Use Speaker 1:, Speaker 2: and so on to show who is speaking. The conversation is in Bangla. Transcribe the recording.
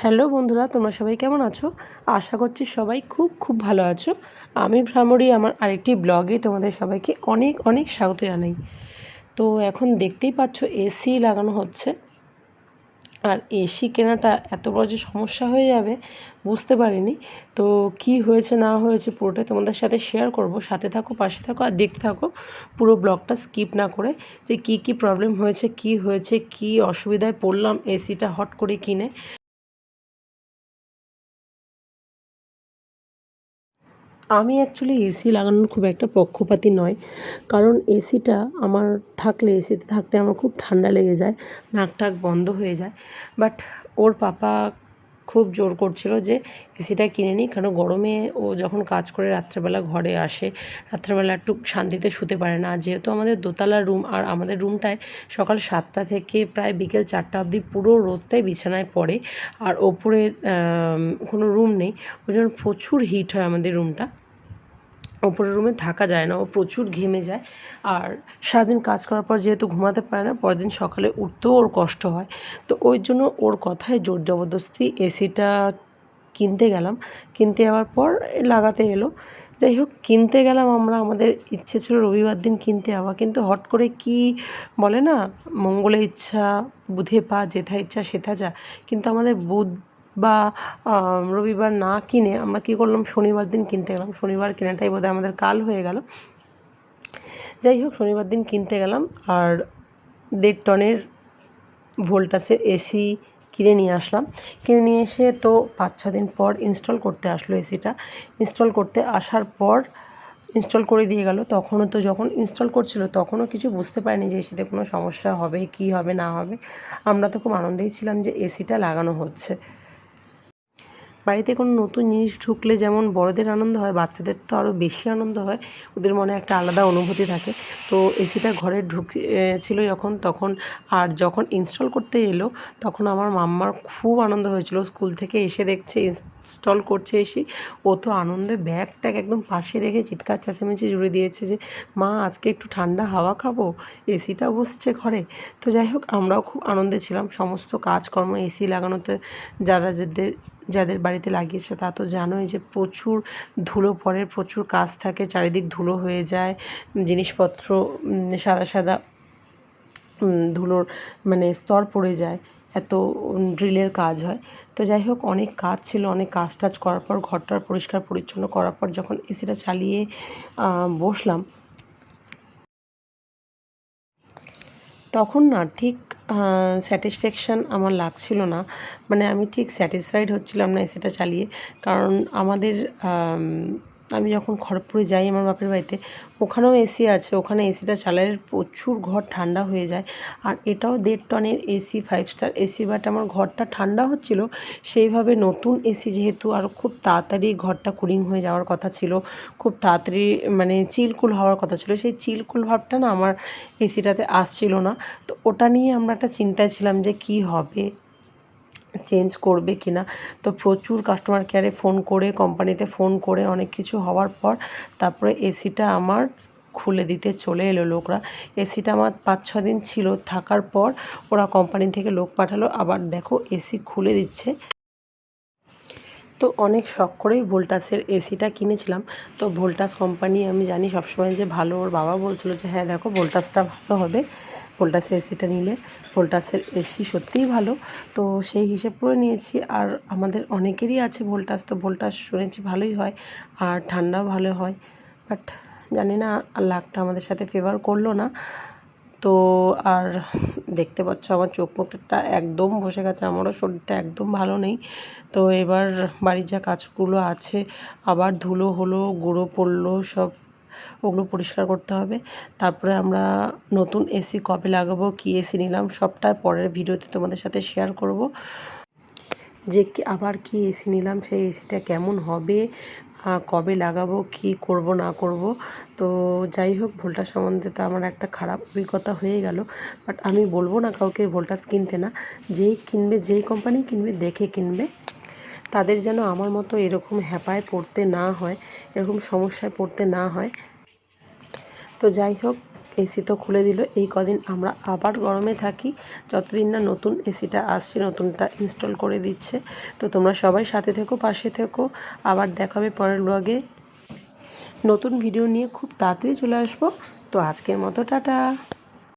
Speaker 1: হ্যালো বন্ধুরা, তোমরা সবাই কেমন আছো? আশা করছি সবাই খুব খুব ভালো আছো। আমি ভ্রামরি, আমার আরেকটি ব্লগে তোমাদের সবাইকে অনেক অনেক স্বাগত জানাই। তো এখন দেখতেই পাচ্ছ এসি লাগানো হচ্ছে। আর এসি কেনাটা এত বড় যে সমস্যা হয়ে যাবে, বুঝতে পারিনি। তো কি হয়েছে, না হয়েছে পুরোটাই তোমাদের সাথে শেয়ার করব। সাথে থাকো, পাশে থাকো আর দেখতে থাকো। পুরো ব্লগটা স্কিপ না করে যে কি কি প্রবলেম হয়েছে, কি হয়েছে, কি অসুবিধায় পড়লাম এসিটা হট করে কিনে। আমি অ্যাকচুয়ালি এসি লাগানোর খুব একটা পক্ষপাতী নয়। কারণ এসিটা আমার থাকলে এসিতে থাকতে আমার খুব ঠান্ডা লেগে যায় নাক টাক বন্ধ হয়ে যায়। বাট ওর পাপা খুব জোর করছিল যে এসিটা কিনে নিই কারণ গরমে ও যখন কাজ করে রাত্রেবেলা ঘরে আসে, রাত্রেবেলা একটু শান্তিতে শুতে পারে না। যেহেতু আমাদের দোতলা রুম, আর আমাদের রুমটায় সকাল সাতটা থেকে প্রায় বিকেল চারটা অবধি পুরো রোদটাই বিছানায় পড়ে, আর ওপরে কোনো রুম নেই। ওই জন্য প্রচুর হিট হয় আমাদের রুমটা। ওপরের রুমে থাকা যায় না, ও প্রচুর ঘেমে যায়। আর সারাদিন কাজ করার পর যেহেতু ঘুমাতে পারে না পরের দিন সকালে উঠতেও ওর কষ্ট হয়। তো ওই জন্য ওর কথায় জোর জবরদস্তি এসিটা কিনতে গেলাম। কিনতে যাওয়ার পর লাগাতে এলো। যাই হোক, কিনতে গেলাম আমরা। আমাদের ইচ্ছে ছিল রবিবার দিন কিনতে যাওয়া। কিন্তু হট করে কি বলে না, মঙ্গলে ইচ্ছা, বুধে পা, যেথা ইচ্ছা, সেথা যা। কিন্তু আমাদের বুধ বা রবিবার না কিনে আমরা কী করলাম? শনিবার দিন কিনতে গেলাম। শনিবার কেনাটাই বোধহয় আমাদের কাল হয়ে গেল। যাই হোক, শনিবার দিন কিনতে গেলাম আর দেড় টনের ভোল্টাসের এসি কিনে নিয়ে আসলাম। কিনে নিয়ে এসে তো পাঁচ, ছ দিন পর ইনস্টল করতে আসলো এসিটা ইনস্টল করতে আসার পর ইনস্টল করে দিয়ে গেল। তখনও তো যখন ইনস্টল করছিল, তখনও কিছু বুঝতে পারিনি যে এসিতে কোনো সমস্যা হবে, কি হবে, না হবে। আমরা তো খুব আনন্দেই ছিলাম যে এসিটা লাগানো হচ্ছে। বাড়িতে কোনো নতুন জিনিস ঢুকলে যেমন বড়দের আনন্দ হয়, বাচ্চাদের তো আরও বেশি আনন্দ হয়, ওদের মনে একটা আলাদা অনুভূতি থাকে। তো এসিটা ঘরে ঢুক ছিল যখন, তখন আর যখন ইনস্টল করতে এলো, তখন আমার মাম্মার খুব আনন্দ হয়েছিল। স্কুল থেকে এসে দেখছে ইনস্টল করছে এসে। ও তো আনন্দে ব্যাগ ট্যাগ একদম পাশে রেখে চিৎকার চেঁচামেচি জুড়ে দিয়েছে যে, মা, আজকে একটু ঠান্ডা হাওয়া খাব? এসিটা বসছে ঘরে? তো যাই হোক, আমরাও খুব আনন্দে ছিলাম। সমস্ত কাজকর্ম, এসি লাগানোতে যারা যাদের যাদের বাড়িতে লাগিয়েছে তা তো জানোই যে প্রচুর ধুলো পড়ে, প্রচুর কাজ থাকে, চারিদিক ধুলো হয়ে যায়, জিনিসপত্র সাদা সাদা ধুলোর মানে স্তর পড়ে যায়, এত ড্রিলের কাজ হয়। তো যাই হোক, অনেক কাজ ছিল, অনেক কাজ টাজ করার পর ঘরটার পরিষ্কার পরিচ্ছন্ন করার পর যখন এসিটা চালিয়ে বসলাম, তখন না ঠিক স্যাটিসফ্যাকশান আমার লাগছিল না। মানে আমি ঠিক স্যাটিসফাইড হচ্ছিলাম না এসিটা চালিয়ে, কারণ আমাদের আমি যখন খড়গপুরে যাই আমার বাপের বাড়িতে, ওখানেও এসি আছে। ওখানে এসিটা চালালে প্রচুর ঘর ঠান্ডা হয়ে যায়। আর এটাও দেড় টনের AC five star AC but আমার ঘরটা ঠান্ডা হচ্ছিল। সেইভাবে নতুন এসি যেহেতু, আর খুব তাড়াতাড়ি ঘরটা কুলিং হয়ে যাওয়ার কথা ছিল, খুব তাড়াতাড়ি মানে চিলকুল হওয়ার কথা ছিল। সেই চিলকুল ভাবটা না আমার এসিটাতে আসছিল না। তো ওটা নিয়ে আমরা একটা চিন্তায় ছিলাম যে কি হবে। চেঞ্জ করবে কি না। তো প্রচুর কাস্টমার কেয়ারে ফোন করে কোম্পানিতে ফোন করে অনেক কিছু হওয়ার পর তারপরে এসিটা আমার খুলে দিতে চলে এলো লোকরা। এসিটা আমার পাঁচ ছ দিন ছিল, থাকার পর ওরা কোম্পানি থেকে লোক পাঠালো, আবার দেখো এসি খুলে দিচ্ছে। তো অনেক শখ করেই ভোল্টাসের এসিটা কিনেছিলাম। তো ভোল্টাস কোম্পানি আমি জানি সবসময় যে ভালো, ওর বাবা বলছিলো যে হ্যাঁ দেখো ভোল্টাসটা ভালো হবে। ভোল্টাসের এসিটা নিলে ভোল্টাসের এসি সত্যিই ভালো। তো সেই হিসেব করে নিয়েছি আর আমাদের অনেকেরই আছে ভোল্টাস তো ভোল্টাস শুনেছি ভালোই হয় আর ঠান্ডাও ভালো হয়। বাট জানি না লাকটা আমাদের সাথে ফেভার করল না। তো আর দেখতে পাচ্ছ আমার চোখ মুখটা একদম বসে গেছে, আমারও শরীরটা একদম ভালো নেই। তো এবার বাড়ির যা কাজগুলো আছে, আবার ধুলো হলো, গুঁড়ো পড়ল, সব ওগুলো পরিষ্কার করতে হবে। তারপরে আমরা নতুন এসি কবে লাগাবো, কী এসি নিলাম, সবটা পরের ভিডিওতে তোমাদের সাথে শেয়ার করব। যে আবার কি এসি নিলাম, সেই এসিটা কেমন হবে কবে লাগাবো, কি করব, না করব। তো যাই হোক ভোল্টাস সম্বন্ধে তো আমার একটা খারাপ অভিজ্ঞতা হয়ে গেল। বাট আমি বলব না কাউকে ভোল্টাস কিনতে না। যেই কিনবে, যেই কোম্পানি কিনবে, দেখে কিনবে। তাদের যেন আমার মতো এরকম হ্যাপায় পড়তে না হয়, এরকম সমস্যায় পড়তে না হয়। তো যাই হোক এসি তো খুলে দিল। এই কদিন আমরা আবার গরমে থাকি। যতদিন না নতুন এসিটা আসছে, নতুনটা ইনস্টল করে দিচ্ছে। তো তোমরা সবাই সাথে থেকো, পাশে থেকো। আবার দেখাবে পরের ব্লগে নতুন ভিডিও নিয়ে খুব তাড়াতাড়ি চলে আসব। তো আজকের মতো, টাটা।